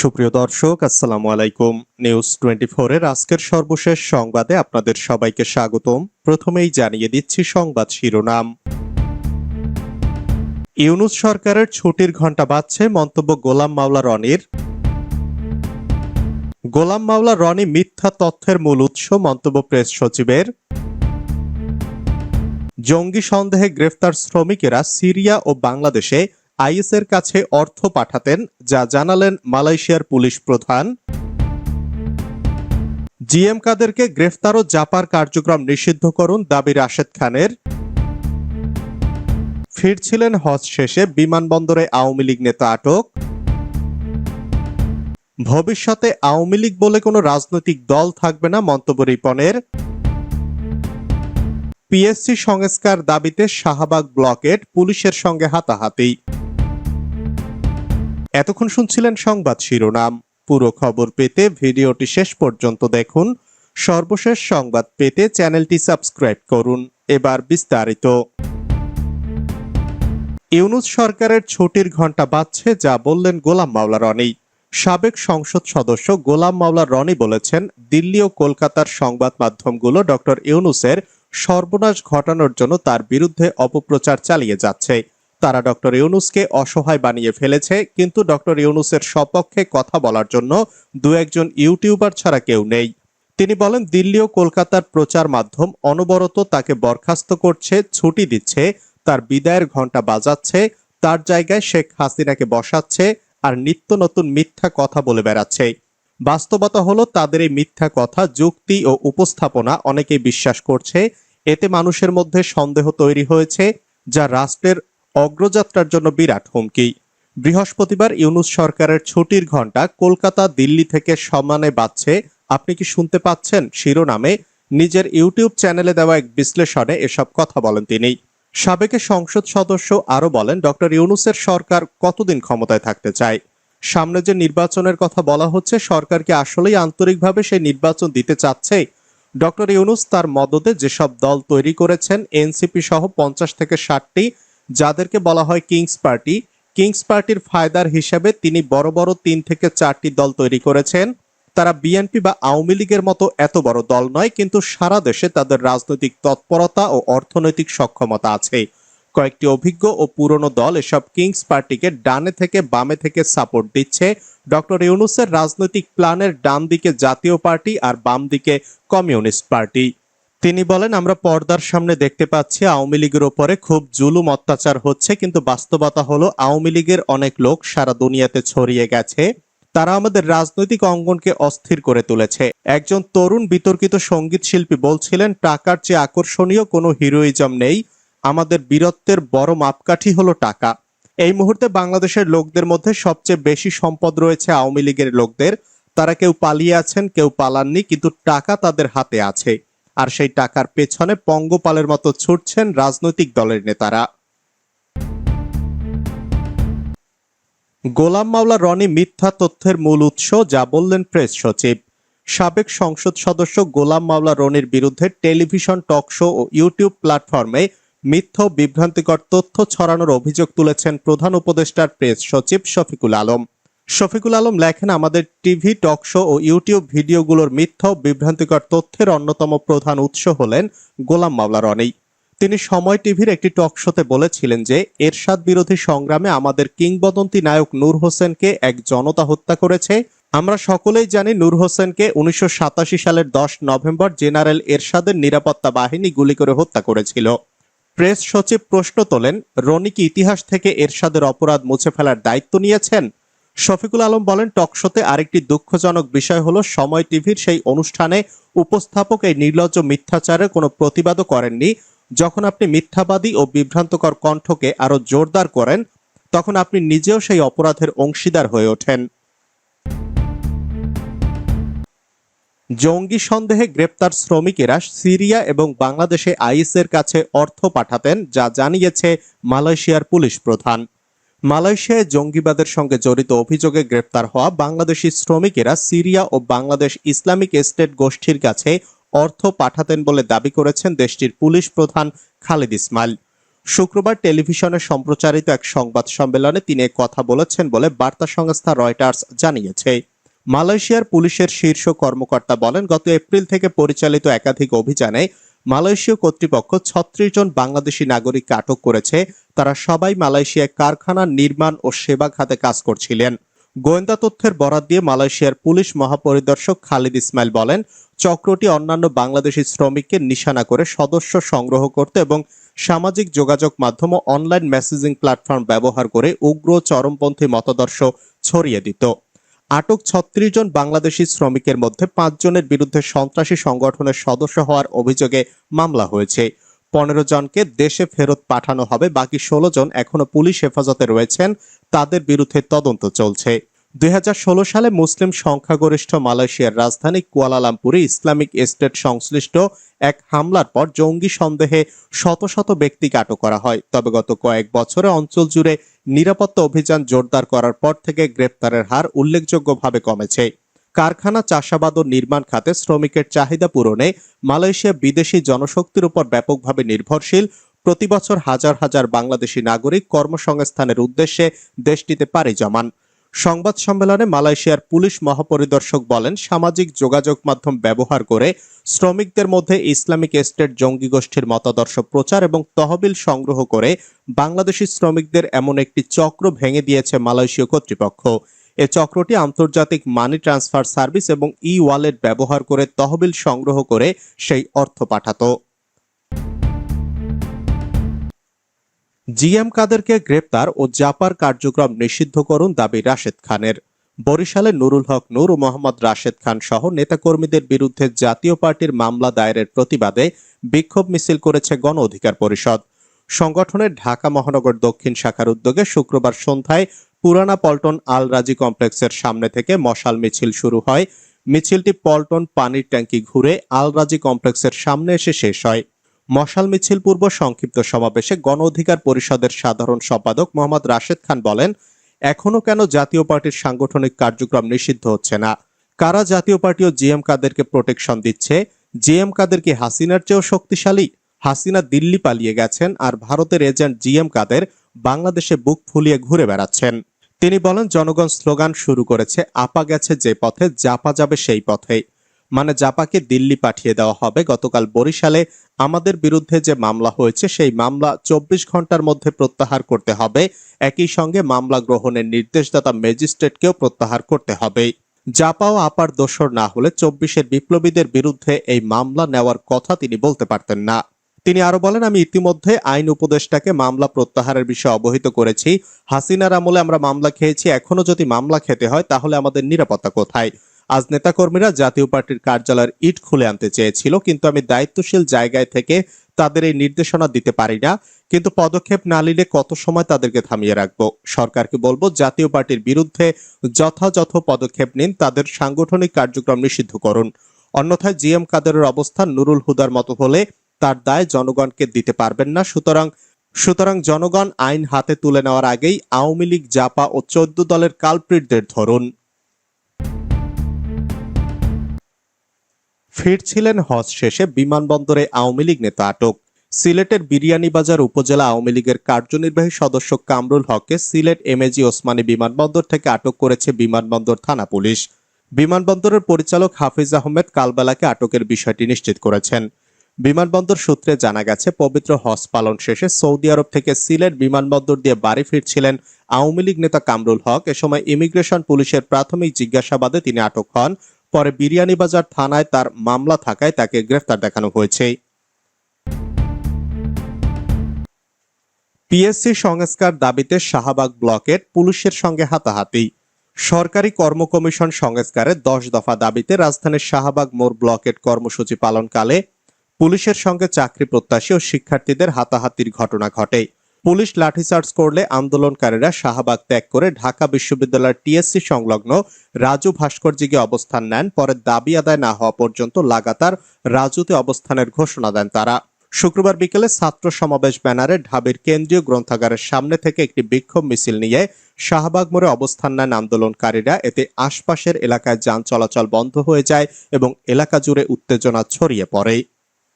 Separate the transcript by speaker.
Speaker 1: সুপ্রিয় দর্শক, আসসালামু আলাইকুম। নিউজ টোয়েন্টি এর আজকের সর্বশেষ সংবাদে আপনাদের সবাইকে স্বাগতম। প্রথমেই জানিয়ে দিচ্ছি সংবাদ শিরোনাম। ইউনুস সরকারের ছুটির ঘণ্টা বাজছে, মন্তব্য গোলাম মাওলা রনির। গোলাম মাওলা রনি মিথ্যা তথ্যের মূল উৎস, মন্তব্য প্রেস সচিবের। জঙ্গি সন্দেহে গ্রেফতার শ্রমিকেরা সিরিয়া ও বাংলাদেশে আইএসের কাছে অর্থ পাঠাতেন, যা জানালেন মালয়েশিয়ার পুলিশ প্রধান। জিএম কাদেরকে গ্রেফতার ও জাপার কার্যক্রম নিষিদ্ধ করুন দাবি রাশেদ খানের। ফিরছিলেন হজ শেষে বিমানবন্দরে আওয়ামী লীগ নেতা আটক। ভবিষ্যতে আওয়ামী লীগ বলে কোনো রাজনৈতিক দল থাকবে না মন্তব্য রিপনের। পিএসসি সংস্কার দাবিতে শাহবাগ ব্লকেট পুলিশের সঙ্গে হাতাহাতি। এতক্ষণ শুনছিলেন সংবাদ শিরোনাম। পুরো খবর পেতে ভিডিওটি শেষ পর্যন্ত দেখুন। সর্বশেষ সংবাদ পেতে চ্যানেলটি সাবস্ক্রাইব করুন। এবার বিস্তারিত। ইউনুস সরকারের ছুটির ঘণ্টা বাজছে যা বললেন গোলাম মাওলা রনি। সাবেক সংসদ সদস্য গোলাম মাওলা রনি বলেছেন, দিল্লি ও কলকাতার সংবাদ মাধ্যমগুলো ডক্টর ইউনুসের সর্বনাশ ঘটানোর জন্য তার বিরুদ্ধে অপপ্রচার চালিয়ে যাচ্ছে। তারা ডক্টর ইউনুসকে অসহায় বানিয়ে ফেলেছে, কিন্তু ডক্টর ইউনুসের সপক্ষে কথা বলার জন্য দু একজন ইউটিউবার ছাড়া কেউ নেই। তিনি বলেন, দিল্লি ও কলকাতার প্রচার মাধ্যম অনবরত তাকে বরখাস্ত করছে, ছুটি দিচ্ছে, তার বিদায়ের ঘণ্টা বাজাচ্ছে, তার জায়গায় শেখ হাসিনাকে বসাচ্ছে আর নিত্য নতুন মিথ্যা কথা বলে বেড়াচ্ছে। বাস্তবতা হলো, তাদের এই মিথ্যা কথা, যুক্তি ও উপস্থাপনা অনেকেই বিশ্বাস করছে। এতে মানুষের মধ্যে সন্দেহ তৈরি হয়েছে, যা রাষ্ট্রের অগ্রযাত্রার জন্য বিরাট হুমকি। বৃহস্পতিবার ইউনুস সরকারের ছুটির ঘণ্টা কলকাতা, দিল্লি থেকে সমানে বাজছে। আপনি কি শুনতে পাচ্ছেন শিরোনামে? নিজের ইউটিউব চ্যানেলে দেওয়া এক বিশ্লেষণে এসব কথা বলেন তিনি। সাবেকে সংসদ সদস্য আরও বলেন ডক্টর ইউনুসের সরকার কতদিন ক্ষমতায় থাকতে চায়? সামনে যে নির্বাচনের কথা বলা হচ্ছে, সরকার কি আসলেই আন্তরিকভাবে সেই নির্বাচন দিতে চাচ্ছে? ডক্টর ইউনুস তার মদতে যেসব দল তৈরি করেছেন, এনসিপি সহ পঞ্চাশ থেকে ষাটটি যাদেরকে বলা হয় কিংস পার্টি। কিংস পার্টির ফায়দার হিসাবে তিনি বড় বড় তিন থেকে চারটি দল তৈরি করেছেন। তারা বিএনপি বা আওয়ামী লীগের মতো এত বড় দল নয়, কিন্তু সারা দেশে তাদের রাজনৈতিক তৎপরতা ও অর্থনৈতিক সক্ষমতা আছে। কয়েকটি অভিজ্ঞ ও পুরনো দল এসব কিংস পার্টিকে ডানে থেকে বামে থেকে সাপোর্ট দিচ্ছে। ডক্টর ইউনুসের রাজনৈতিক প্ল্যানের ডান দিকে জাতীয় পার্টি আর বাম দিকে কমিউনিস্ট পার্টি। তিনি বলেন, আমরা পর্দার সামনে দেখতে পাচ্ছি আওয়ামী লীগের ওপরে খুব জুলুম অত্যাচার হচ্ছে, কিন্তু বাস্তবতা হলো আওয়ামী লীগের অনেক লোক সারা দুনিয়াতে ছড়িয়ে গেছে। তারা আমাদের রাজনৈতিক অঙ্গনকে অস্থির করে তুলেছে। একজন তরুণ বিতর্কিত সংগীত শিল্পী বলছিলেন, টাকার চেয়ে আকর্ষণীয় কোনো হিরোইজম নেই, আমাদের বীরত্বের বড় মাপকাঠি হলো টাকা। এই মুহূর্তে বাংলাদেশের লোকদের মধ্যে সবচেয়ে বেশি সম্পদ রয়েছে আওয়ামী লীগের লোকদের। তারা কেউ পালিয়ে আছেন, কেউ পালাননি, কিন্তু টাকা তাদের হাতে আছে। আর সেই টাকার পেছনে পঙ্গপালের মতো ছুটছেন রাজনৈতিক দলের নেতারা। গোলাম মাওলা রনি মিথ্যা তথ্যের মূল উৎস, যা বললেন প্রেস সচিব। সাবেক সংসদ সদস্য গোলাম মাওলা রনির বিরুদ্ধে টেলিভিশন টক শো ও ইউটিউব প্ল্যাটফর্মে মিথ্য বিভ্রান্তিকর তথ্য ছড়ানোর অভিযোগ তুলেছেন প্রধান উপদেষ্টার প্রেস সচিব শফিকুল আলম। শফিকুল আলম লেখেন, আমাদের টিভি, টক শো ও ইউটিউব ভিডিওগুলোর মিথ্যা বিভ্রান্তিকর তথ্যের অন্যতম প্রধান উৎস হলেন গোলাম মাওলা রনি। তিনি সময় টিভির একটি টক শোতে বলেছিলেন যে, এরশাদ বিরোধী সংগ্রামে আমাদের কিংবদন্তি নায়ক নূর হোসেনকে এক জনতা হত্যা করেছে। আমরা সকলেই জানি নূর হোসেনকে উনিশশো সাতাশি সালের দশ নভেম্বর জেনারেল এরশাদের নিরাপত্তা বাহিনী গুলি করে হত্যা করেছিল। প্রেস সচিব প্রশ্ন তোলেন, রনি কি ইতিহাস থেকে এরশাদের অপরাধ মুছে ফেলার দায়িত্ব নিয়েছেন? শফিকুল আলম বলেন টকশোতে আরেকটি দুঃখজনক বিষয় হলো, সময় টিভির সেই অনুষ্ঠানে উপস্থাপক এই নির্লজ্জ মিথ্যাচারের কোনো প্রতিবাদও করেননি। যখন আপনি মিথ্যাবাদী ও বিভ্রান্তকর কণ্ঠকে আরও জোরদার করেন, তখন আপনি নিজেও সেই অপরাধের অংশীদার হয়ে ওঠেন। জঙ্গি সন্দেহে গ্রেপ্তার শ্রমিকেরা সিরিয়া এবং বাংলাদেশে আইএসের কাছে অর্থ পাঠাতেন, যা জানিয়েছে মালয়েশিয়ার পুলিশ প্রধান। মালয়েশিয়ায় জঙ্গিবাদের সঙ্গে জড়িত অভিযোগে গ্রেপ্তার হওয়া বাংলাদেশি শ্রমিকেরা সিরিয়া ও বাংলাদেশ ইসলামিক স্টেট গোষ্ঠীর কাছে অর্থ পাঠাতেন বলে দাবি করেছেন দেশটির পুলিশ প্রধান খালিদ ইসমাইল। শুক্রবার টেলিভিশনে সম্প্রচারিত এক সংবাদ সম্মেলনে তিনি কথা বলেছেন বলে বার্তা সংস্থা রয়টার্স জানিয়েছে। মালয়েশিয়ার পুলিশের শীর্ষ কর্মকর্তা বলেন, গত এপ্রিল থেকে পরিচালিত একাধিক অভিযানে মালয়েশীয় কর্তৃপক্ষ ছত্রিশ জন বাংলাদেশি নাগরিককে আটক করেছে। তারা সবাই মালয়েশিয়ায় কারখানা নির্মাণ ও সেবা খাতে কাজ করছিলেন। গোয়েন্দা তথ্যের বরাত দিয়ে মালয়েশিয়ার পুলিশ মহাপরিদর্শক খালিদ ইসমাইল বলেন, চক্রটি অন্যান্য বাংলাদেশি শ্রমিককে নিশানা করে সদস্য সংগ্রহ করতে এবং সামাজিক যোগাযোগ মাধ্যম অনলাইন মেসেজিং প্ল্যাটফর্ম ব্যবহার করে উগ্র চরমপন্থী মতাদর্শ ছড়িয়ে দিত। আটক ছত্রিশ জন বাংলাদেশি শ্রমিকের মধ্যে পাঁচজনের বিরুদ্ধে সন্ত্রাসী সংগঠনের সদস্য হওয়ার অভিযোগে মামলা হয়েছে। পনেরো জনকে দেশে ফেরত পাঠানো হবে, বাকি ষোলো জন এখনও পুলিশ হেফাজতে রয়েছেন, তাদের বিরুদ্ধে তদন্ত চলছে। দুই হাজার ষোলো সালে মুসলিম সংখ্যাগরিষ্ঠ মালয়েশিয়ার রাজধানী কুয়ালালামপুরে ইসলামিক স্টেট সংশ্লিষ্ট এক হামলার পর জঙ্গি সন্দেহে শত শত ব্যক্তিকে আটক করা হয়। তবে গত কয়েক বছরে অঞ্চল জুড়ে নিরাপত্তা অভিযান জোরদার করার পর থেকে গ্রেপ্তারের হার উল্লেখযোগ্যভাবে কমেছে। কারখানা, চাষাবাদ ও নির্মাণ খাতে শ্রমিকের চাহিদা পূরণে মালয়েশিয়া বিদেশি জনশক্তির উপর ব্যাপকভাবে নির্ভরশীল। প্রতি বছর হাজার হাজার বাংলাদেশি নাগরিক কর্মসংস্থানের উদ্দেশ্যে দেশটিতে পাড়ি জমান। সংবাদ সম্মেলনে মালয়েশিয়ার পুলিশ মহাপরিদর্শক বলেন, সামাজিক যোগাযোগ মাধ্যম ব্যবহার করে শ্রমিকদের মধ্যে ইসলামিক স্টেট জঙ্গি গোষ্ঠীর মতাদর্শ প্রচার এবং তহবিল সংগ্রহ করে বাংলাদেশি শ্রমিকদের এমন একটি চক্র ভেঙে দিয়েছে মালয়েশীয় কর্তৃপক্ষ। এ চক্রটি আন্তর্জাতিক মানি ট্রান্সফার সার্ভিস এবং ই ওয়ালেট ব্যবহার করে তহবিল সংগ্রহ করে সেই অর্থ পাঠাতো। জিএম কাদেরকে গ্রেপ্তার ও জাপার কার্যক্রম নিষিদ্ধ করুন দাবি রাশেদ খানের। বরিশালে নুরুল হক, নূর ও মোহাম্মদ রাশেদ খান সহ নেতাকর্মীদের বিরুদ্ধে জাতীয় পার্টির মামলা দায়েরের প্রতিবাদে বিক্ষোভ মিছিল করেছে গণ অধিকার পরিষদ। সংগঠনের ঢাকা মহানগর দক্ষিণ শাখার উদ্যোগে শুক্রবার সন্ধ্যায় পুরানা পল্টন আল রাজি কমপ্লেক্সের সামনে থেকে মশাল মিছিল শুরু হয়। মিছিলটি পল্টন পানির ট্যাঙ্কি ঘুরে আল রাজি কমপ্লেক্সের সামনে এসে শেষ হয়। মশাল মিছিল পূর্ব সংক্ষিপ্ত সমাবেশে গণ অধিকার পরিষদের সাধারণ সম্পাদক মোহাম্মদ রাশেদ খান বলেন, এখনও কেন জাতীয় পার্টির সাংগঠনিক কার্যক্রম নিষিদ্ধ হচ্ছে না? কারা জাতীয় পার্টি ও জিএম কাদেরকে প্রোটেকশন দিচ্ছে? জিএম কাদের কি হাসিনার চেয়েও শক্তিশালী? হাসিনা দিল্লি পালিয়ে গেছেন আর ভারতের এজেন্ট জিএম কাদের বাংলাদেশে বুক ফুলিয়ে ঘুরে বেড়াচ্ছেন। তিনি বলেন, জনগণ স্লোগান শুরু করেছে, আপা গেছে যে পথে জাপা যাবে সেই পথেই। মানে জাপাকে দিল্লি পাঠিয়ে দেওয়া হবে। গতকাল বরিশালে আমাদের বিরুদ্ধে যে মামলা হয়েছে, সেই মামলা চব্বিশ ঘণ্টার মধ্যে প্রত্যাহার করতে হবে। একই সঙ্গে মামলা গ্রহণের নির্দেশদাতা ম্যাজিস্ট্রেটকেও প্রত্যাহার করতে হবে। জাপাও আপার দোষর না হলে চব্বিশের বিপ্লবীদের বিরুদ্ধে এই মামলা নেওয়ার কথা তিনি বলতে পারতেন না। তিনি আরও বলেন, আমি ইতিমধ্যে আইন উপদেষ্টাকে মামলা প্রত্যাহারের বিষয়ে অবহিত করেছি। হাসিনার আমলে আমরা মামলা খেয়েছি। এখনও যদি মামলা খেতে হয়, তাহলে আমাদের নিরাপত্তা কোথায়? আজ নেতাকর্মীরা জাতীয় পার্টির কার্যালয়ের ইট খুলে আনতে চেয়েছিল, কিন্তু আমি দায়িত্বশীল জায়গায় থেকে তাদের এই নির্দেশনা দিতে পারি না। কিন্তু পদক্ষেপ না নিলে কত সময় তাদেরকে থামিয়ে রাখব? সরকারকে বলব, জাতীয় পার্টির বিরুদ্ধে যথাযথ পদক্ষেপ নিন, তাদের সাংগঠনিক কার্যক্রম নিষিদ্ধ করুন। অন্যথায় জিএম কাদেরের অবস্থান নুরুল হুদার মতো হলে তার দায় জনগণকে দিতে পারবেন না। সুতরাং সুতরাং জনগণ আইন হাতে তুলে নেওয়ার আগেই আওয়ামী লীগ, জাপা ও চোদ্দ দলের কালপ্রিটদের ধরুন। ফিরছিলেন হজ শেষে বিমানবন্দরে আওয়ামী লীগ নেতা আটক। সিলেটের বিরিয়ানীবাজার উপজেলা আওয়ামী লীগের কার্যনির্বাহী সদস্য কামরুল হককে সিলেট এমএজি ওসমানী বিমানবন্দর থেকে আটক করেছে বিমানবন্দর থানা পুলিশ। বিমানবন্দরের পরিচালক হাফিজ আহমেদ কালবেলাকে আটকের বিষয়টি নিশ্চিত করেছেন। বিমানবন্দর সূত্রে জানা গেছে, পবিত্র হজ পালন শেষে সৌদি আরব থেকে সিলেট বিমানবন্দর দিয়ে বাড়ি ফিরছিলেন আওয়ামী লীগ নেতা কামরুল হক। এ সময় ইমিগ্রেশন পুলিশের প্রাথমিক জিজ্ঞাসাবাদে তিনি আটক হন। পরে বিরিয়ানীবাজার থানায় তার মামলা থাকায় তাকে গ্রেফতার দেখানো হয়েছে। পিএসসি সংস্কার দাবিতে শাহবাগ ব্লকের পুলিশের সঙ্গে হাতাহাতি। সরকারি কর্ম কমিশন সংস্কারের দশ দফা দাবিতে রাজধানীর শাহবাগ মোড় ব্লকের কর্মসূচি পালনকালে পুলিশের সঙ্গে চাকরি প্রত্যাশী ও শিক্ষার্থীদের হাতাহাতির ঘটনা ঘটে। পুলিশ লাঠিচার্জ করলে আন্দোলনকারীরা শাহবাগ ত্যাগ করে ঢাকা বিশ্ববিদ্যালয়ের টিএসসি সংলগ্ন রাজু ভাস্কর্যিকে অবস্থান নেন, পরে দাবি আদায় না হওয়া পর্যন্ত লাগাতার রাজুতে অবস্থানের ঘোষণা দেন তারা। শুক্রবার বিকেলে ছাত্র সমাবেশ ব্যানারে ঢাবির কেন্দ্রীয় গ্রন্থাগারের সামনে থেকে একটি বিক্ষোভ মিছিল নিয়ে শাহবাগ মোড়ে অবস্থান নেন আন্দোলনকারীরা। এতে আশপাশের এলাকায় যান চলাচল বন্ধ হয়ে যায় এবং এলাকা জুড়ে উত্তেজনা ছড়িয়ে পড়ে।